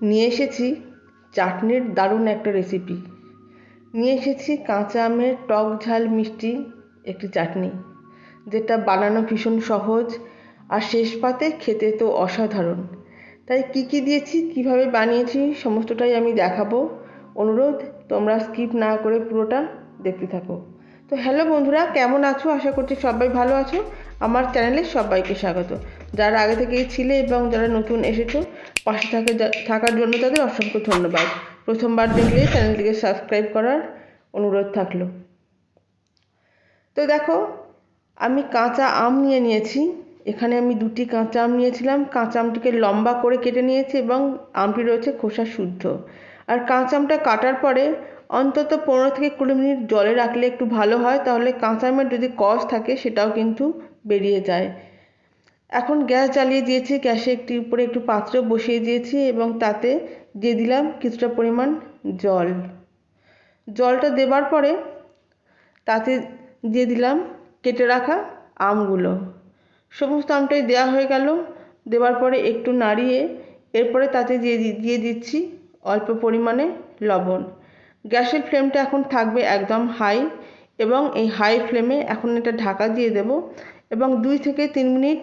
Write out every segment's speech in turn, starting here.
নিয়ে এসেছি চাটনির দারুণ একটা রেসিপি নিয়ে এসেছি কাঁচা আমের টক ঝাল মিষ্টি একটি চাটনি, যেটা বানানো ভীষণ সহজ আর শেষ পাতে খেতে তো অসাধারণ। তাই কি কি দিয়েছি, কীভাবে বানিয়েছি, সমস্তটাই আমি দেখাবো। অনুরোধ, তোমরা স্কিপ না করে পুরোটা দেখতে থাকো। তো হ্যালো বন্ধুরা, কেমন আছো? আশা করছি সবাই ভালো আছো। আমার চ্যানেলে সবাইকে স্বাগত। যারা আগে থেকেই ছিলে এবং যারা নতুন এসেছ পাশে থাকে থাকার জন্য তাদের অসংখ্য ধন্যবাদ। প্রথমবার দেখলে চ্যানেলটিকে সাবস্ক্রাইব করার অনুরোধ থাকল। তো দেখো, আমি কাঁচা আম নিয়ে নিয়েছি। এখানে আমি দুটি কাঁচা আম নিয়েছিলাম। কাঁচা আমটিকে লম্বা করে কেটে নিয়েছি এবং আমটি রয়েছে খোসা শুদ্ধ। আর কাঁচা আমটা কাটার পরে অন্তত পনেরো থেকে কুড়ি মিনিট জলে রাখলে একটু ভালো হয়, তাহলে কাঁচা আমের যদি কষ থাকে সেটাও কিন্তু বেরিয়ে যায়। এখন গ্যাস জ্বালিয়ে দিয়েছি, গ্যাসে একটি উপরে একটু পাত্র বসিয়ে দিয়েছি এবং তাতে দিয়ে দিলাম কিছুটা পরিমাণ জল। জলটা দেবার পরে তাতে দিয়ে দিলাম কেটে রাখা আমগুলো। সমস্ত আমটাই দেওয়া হয়ে গেল। দেওয়ার পরে একটু নাড়িয়ে এরপরে তাতে দিয়ে দিয়ে দিচ্ছি অল্প পরিমাণে লবণ। গ্যাসের ফ্লেমটা এখন থাকবে একদম হাই এবং এই হাই ফ্লেমে এখন এটা ঢাকা দিয়ে দেব এবং দুই থেকে তিন মিনিট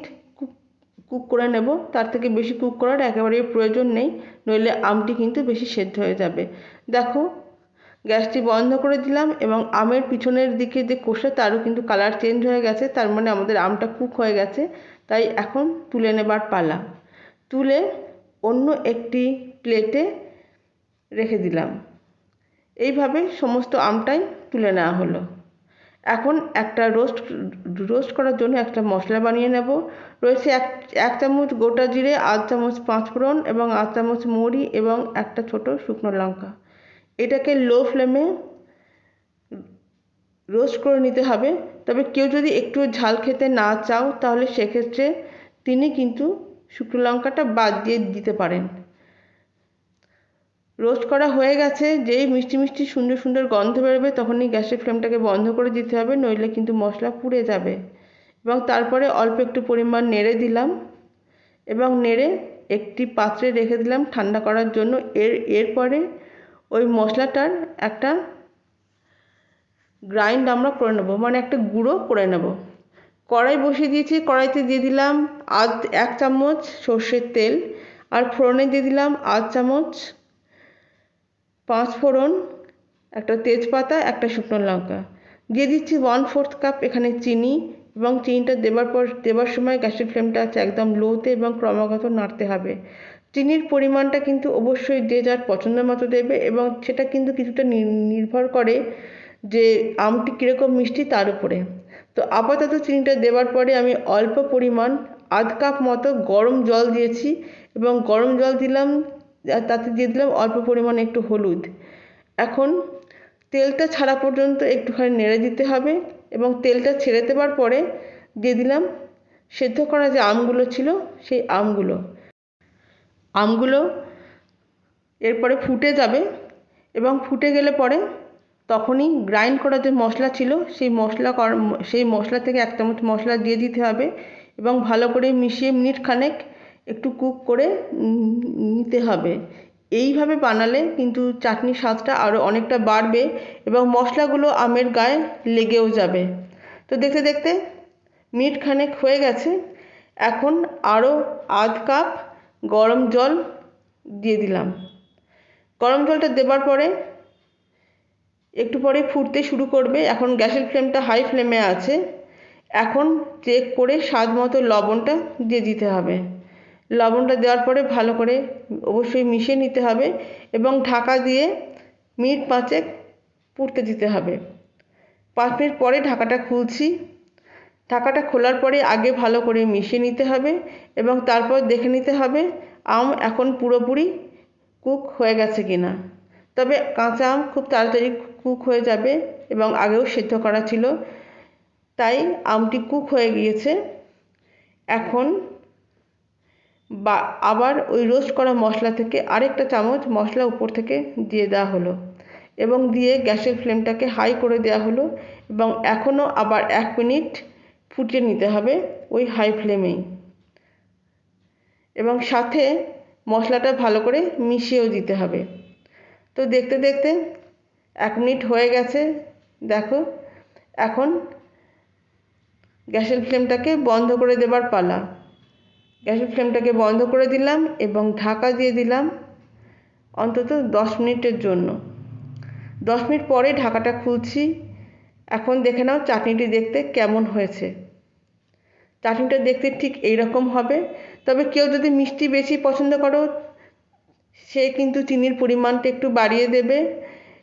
কুক করে নেব। তার থেকে বেশি কুক করার একেবারেই প্রয়োজন নেই, নইলে আমটি কিন্তু বেশি সেদ্ধ হয়ে যাবে। দেখো, গ্যাসটি বন্ধ করে দিলাম এবং আমের পিছনের দিকে যে কোষা, তারও কিন্তু কালার চেঞ্জ হয়ে গেছে। তার মানে আমাদের আমটা কুক হয়ে গেছে। তাই এখন তুলে নেবার পালা। তুলে অন্য একটি প্লেটে রেখে দিলাম। এইভাবে সমস্ত আমটাই তুলে নেওয়া হলো। এখন একটা রোস্ট রোস্ট করার জন্য একটা মশলা বানিয়ে নেব। রয়েছে এক এক চামচ গোটা জিরে, আধ চামচ পাঁচফোড়ন এবং আধ চামচ মুড়ি এবং একটা ছোট শুকনো লঙ্কা। এটাকে লো ফ্লেমে রোস্ট করে নিতে হবে। তবে কেউ যদি একটু ঝাল খেতে না চাও, তাহলে সেক্ষেত্রে তিনি কিন্তু শুকনো লঙ্কাটা বাদ দিয়ে দিতে পারেন। রোস্ট করা হয়ে গেছে, যেই মিষ্টি মিষ্টি সুন্দর সুন্দর গন্ধ বেরোবে তখনই গ্যাসের ফ্লেমটাকে বন্ধ করে দিতে হবে, নইলে কিন্তু মশলা পুড়ে যাবে। এবং তারপরে অল্প একটু পরিমাণ নেড়ে দিলাম এবং নেড়ে একটি পাত্রে রেখে দিলাম ঠান্ডা করার জন্য। এর, এরপরে ওই মশলাটার একটা গ্রাইন্ড আমরা করে নেব মানে একটা গুঁড়ো করে নেব। কড়াই বসিয়ে দিয়েছি, কড়াইতে দিয়ে দিলাম আধ, এক চামচ সর্ষের তেল, আর ফোড়নে দিয়ে দিলাম আধ চামচ পাঁচ ফোড়ন, একটা তেজপাতা, একটা শুকনো লঙ্কা। দিয়ে দিচ্ছি ওয়ান ফোর্থ কাপ এখানে চিনি এবং চিনিটা দেবার পর, দেবার সময় গ্যাসের ফ্লেমটা আছে একদম লোতে এবং ক্রমাগত নাড়তে হবে। চিনির পরিমাণটা কিন্তু অবশ্যই যে যার পছন্দ মতো দেবে এবং সেটা কিন্তু কিছুটা নির্ভর করে যে আমটি কীরকম মিষ্টি তার উপরে। তো আপাতত চিনিটা দেওয়ার পরে আমি অল্প পরিমাণ আধ কাপ মতো গরম জল দিয়েছি এবং গরম জল দিলাম তাতে দিয়ে দিলাম অল্প পরিমাণে একটু হলুদ। এখন তেলটা ছাড়া পর্যন্ত একটুখানি নেড়ে দিতে হবে এবং তেলটা ছেড়ে দেওয়ার পরে দিয়ে দিলাম সেদ্ধ করা যে আমগুলো ছিল সেই আমগুলো। আমগুলো এরপরে ফুটে যাবে এবং ফুটে গেলে পরে তখনই গ্রাইন্ড করা যে মশলা ছিল সেই মশলা সেই মশলা থেকে এক চামচ মশলা দিয়ে দিতে হবে এবং ভালো করে মিশিয়ে মিনিট খানেক একটু কুক করে নিতে হবে। এইভাবে বানালে কিন্তু চাটনির স্বাদটা আরও অনেকটা বাড়বে এবং মশলাগুলো আমের গায়ে লেগেও যাবে। তো দেখতে দেখতে মিনিট খানেক হয়ে গেছে। এখন আরও আধ কাপ গরম জল দিয়ে দিলাম। গরম জলটা দেবার পরে একটু পরে ফুটতে শুরু করবে। এখন গ্যাসের ফ্লেমটা হাই ফ্লেমে আছে। এখন চেক করে স্বাদ মতো লবণটা দিয়ে দিতে হবে। লবণটা দেওয়ার পরে ভালো করে অবশ্যই মিশিয়ে নিতে হবে এবং ঢাকা দিয়ে মিনিট পাঁচেক পুড়তে দিতে হবে। পাঁচ মিনিট পরে ঢাকাটা খুলছি। ঢাকাটা খোলার পরে আগে ভালো করে মিশিয়ে নিতে হবে এবং তারপর দেখে নিতে হবে আম এখন পুরোপুরি কুক হয়ে গেছে কি না তবে কাঁচা আম খুব তাড়াতাড়ি কুক হয়ে যাবে এবং আগেও সেদ্ধ করা ছিল, তাই আমটি কুক হয়ে গিয়েছে। এখন বা আবার ওই রোস্ট করা মশলা থেকে আরেকটা চামচ মশলা উপর থেকে দিয়ে দেওয়া হলো এবং দিয়ে গ্যাসের ফ্লেমটাকে হাই করে দেওয়া হলো এবং এখনও আবার এক মিনিট ফুটিয়ে নিতে হবে ওই হাই ফ্লেমেই এবং সাথে মশলাটা ভালো করে মিশিয়েও দিতে হবে। তো দেখতে দেখতে এক মিনিট হয়ে গেছে, দেখো, এখন গ্যাসের ফ্লেমটাকে বন্ধ করে দেবার পালা। গ্যাসের ফ্লেমটাকে বন্ধ করে দিলাম এবং ঢাকা দিয়ে দিলাম অন্তত দশ মিনিটের জন্য। দশ মিনিট পরে ঢাকাটা খুলছি। এখন দেখে নাও চাটনিটি দেখতে কেমন হয়েছে। চাটনিটা দেখতে ঠিক এই রকম হবে। তবে কেউ যদি মিষ্টি বেশি পছন্দ করো, সে কিন্তু চিনির পরিমাণটা একটু বাড়িয়ে দেবে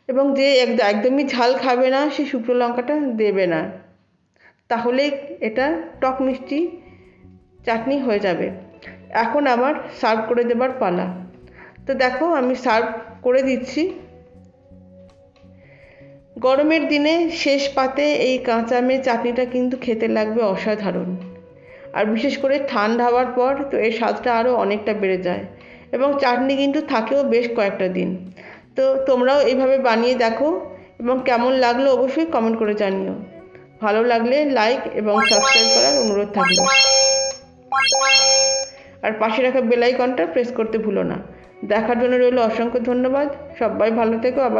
এবং যে একদমই ঝাল খাবে না, সে শুকনো লঙ্কাটা দেবে না। তাহলেই এটা টক মিষ্টি। চাটনি হয়ে যাবে। এখন আমার সার্ভ করে দেবার পালা। তো দেখো আমি সার্ভ করে দিচ্ছি। গরমের দিনে শেষ পাতে এই কাঁচা আমের চাটনিটা কিন্তু খেতে লাগবে অসাধারণ। আর বিশেষ করে ঠান্ডা হওয়ার পর তো এর স্বাদটা আরও অনেকটা বেড়ে যায়। এবং চাটনি কিন্তু থাকেও বেশ কয়েকটা দিন। তো তোমরাও এইভাবে বানিয়ে দেখো এবং কেমন লাগল অবশ্যই কমেন্ট করে জানিও। ভালো লাগলে লাইক এবং সাবস্ক্রাইব করার অনুরোধ থাকল। আর পাশে রাখা বেল আইকনটা প্রেস করতে ভুলো না। দেখার জন্য রইল অসংখ্য ধন্যবাদ। সবাই ভালো থেকো, আবার